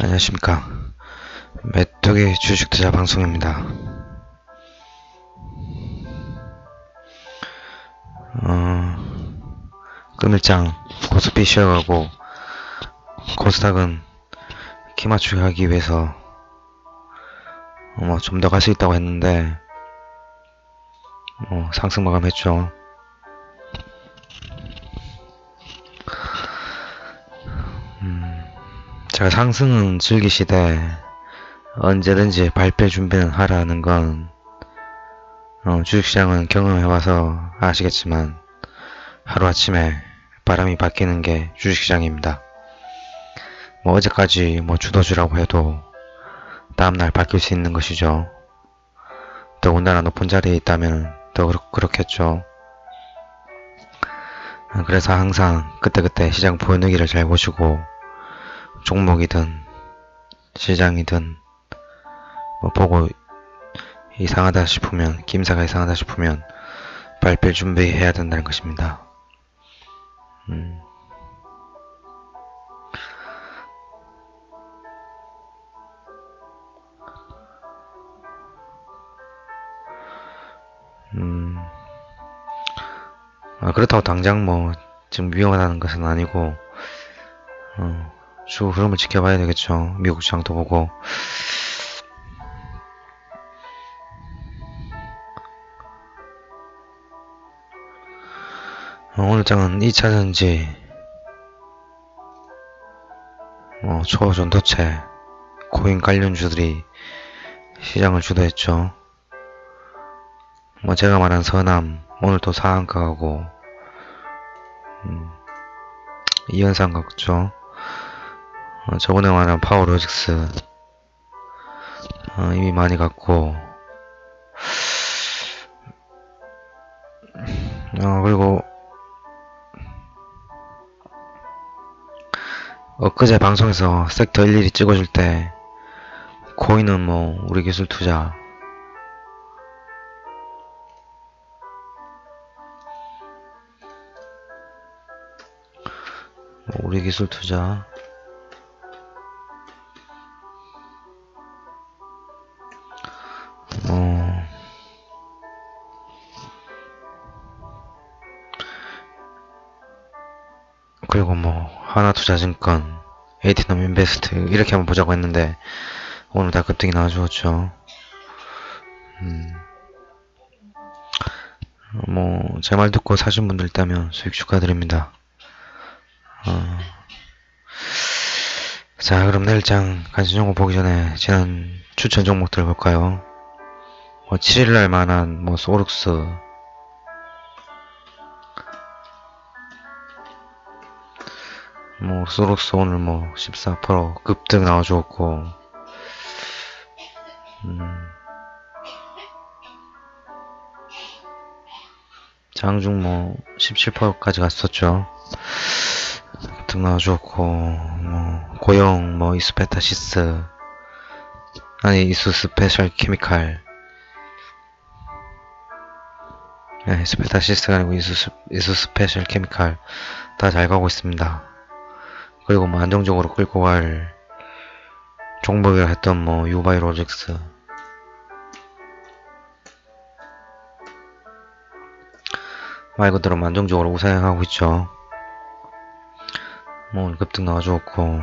안녕하십니까. 메뚜기 주식 투자 방송입니다. 어, 금일장 코스피 쉬어가고 코스닥은 키 맞추기 하기 위해서 어, 뭐 좀 더 갈 수 있다고 했는데 어, 상승 마감했죠. 제가 상승은 즐기시되 언제든지 발표 준비는 하라는 건 어, 주식시장은 경험해봐서 아시겠지만 하루아침에 바람이 바뀌는 게 주식시장입니다. 뭐 어제까지 뭐 주도주라고 해도 다음날 바뀔 수 있는 것이죠. 더군다나 높은 자리에 있다면 더 그렇, 그렇겠죠. 그래서 항상 그때그때 시장 보여주기를 잘 보시고 종목이든 시장이든 뭐 보고 이상하다 싶으면 김사가 이상하다 싶으면 발표 준비해야 된다는 것입니다. 음. 음. 아, 그렇다고 당장 뭐 지금 위험하다는 것은 아니고 어, 주 흐름을 지켜봐야 되겠죠. 미국 시장도 보고 어, 오늘 장은 2차 전지 어, 초전도체 코인 관련주들이 시장을 주도했죠. 뭐 제가 말한 서남 오늘도 상한가 가고 음, 이현상 같죠. 어, 저번에 말한 파워 로직스 어, 이미 많이 갔고 어, 그리고 엊그제 방송에서 섹터 일일이 찍어줄 때 코인은 뭐 우리 기술 투자. 뭐 우리 기술 투자 그리고 뭐 하나투자증권 에이티넘 인베스트 이렇게 한번 보자고 했는데 오늘 다 급등이 나와주었죠 음. 뭐 제 말 듣고 사신 분들 있다면 수익 축하드립니다 어. 자 그럼 내일장 간신 정보 보기 전에 지난 추천 종목들 볼까요 뭐 7일날 만한 뭐 소룩스 뭐 소록스 오늘 뭐 14% 급등 나와주었고 음. 장중 뭐 17%까지 갔었죠. 급등 나와주었고 뭐 고용 뭐 이스페타시스 아니 이수 스페셜 케미칼. 네, 스페타시스가 아니고 이수, 이수 스페셜 케미칼. 다 잘 가고 있습니다 그리고 뭐 안정적으로 끌고 갈 종목이라 했던 뭐 유바이 로직스. 말 그대로 뭐 안정적으로 우상향하고 있죠. 뭐 급등 나와주었고.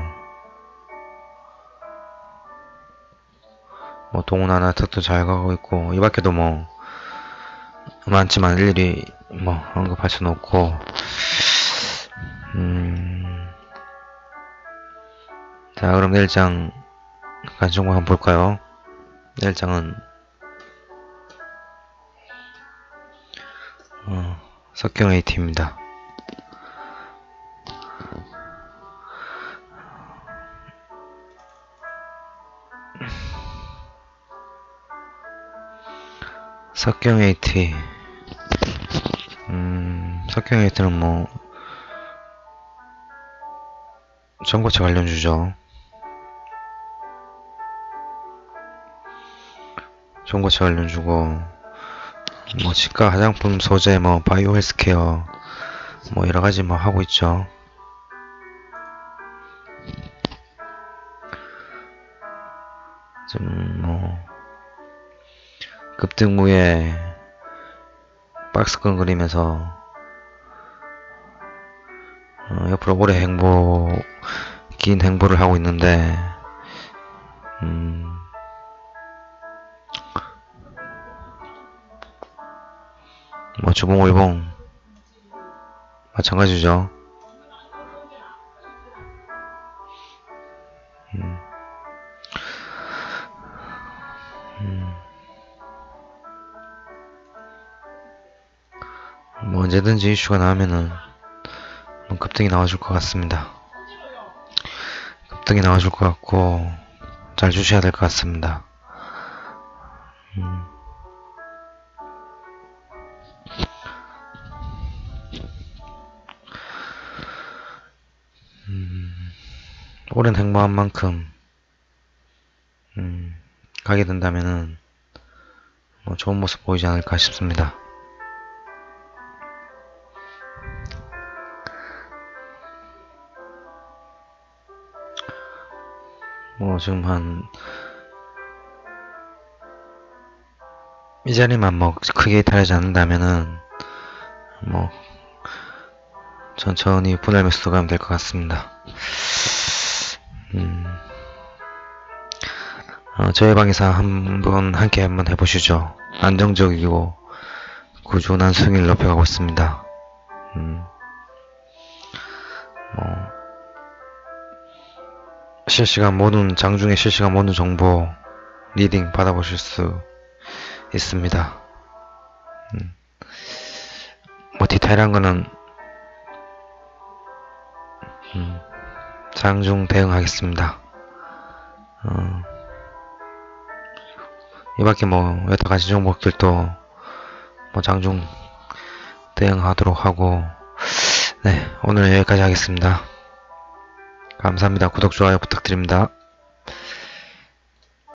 뭐 동훈하나 특도 잘 가고 있고 이 밖에도 뭐 많지만 일일이 뭐 언급할 수는 없고. 음... 자 그럼 내일장 간종목 한번 볼까요? 내일장은 어, 석경 AT입니다. 석경 AT 음, 석경 AT는 뭐 전고체 관련주죠. 전고체 관련주고 뭐 치과 화장품 소재 뭐 바이오 헬스케어 뭐 여러 가지 뭐 하고 있죠. 좀, 뭐, 급등 후에 박스권 그리면서 어, 옆으로 오래 행보, 긴 행보를 하고 있는데, 음, 뭐, 주봉월봉, 마찬가지죠. 음. 음. 뭐 언제든지 이슈가 나오면은 뭐 급등이 나와줄 것 같습니다. 급등이 나와줄 것 같고 잘 주셔야 될 것 같습니다. 음. 음. 오랜 행보한 만큼 음, 가게 된다면은 뭐 좋은 모습 보이지 않을까 싶습니다. 뭐 지금 한 이 자리만 뭐 크게 이탈하지 않는다면은 뭐 천천히 분할 매수도 가면 될 것 같습니다. 음, 어, 저희 방에서 한번 함께 한번 해보시죠. 안정적이고 꾸준한 수익을 높여가고 있습니다. 음, 뭐 실시간 모든 장중에 실시간 모든 정보 리딩 받아보실 수 있습니다. 음. 뭐 디테일한 거는 음, 장중 대응하겠습니다. 어, 이 밖에 뭐 가지 종목들도 뭐 장중 대응하도록 하고 네 오늘 여기까지 하겠습니다. 감사합니다. 구독, 좋아요 부탁드립니다.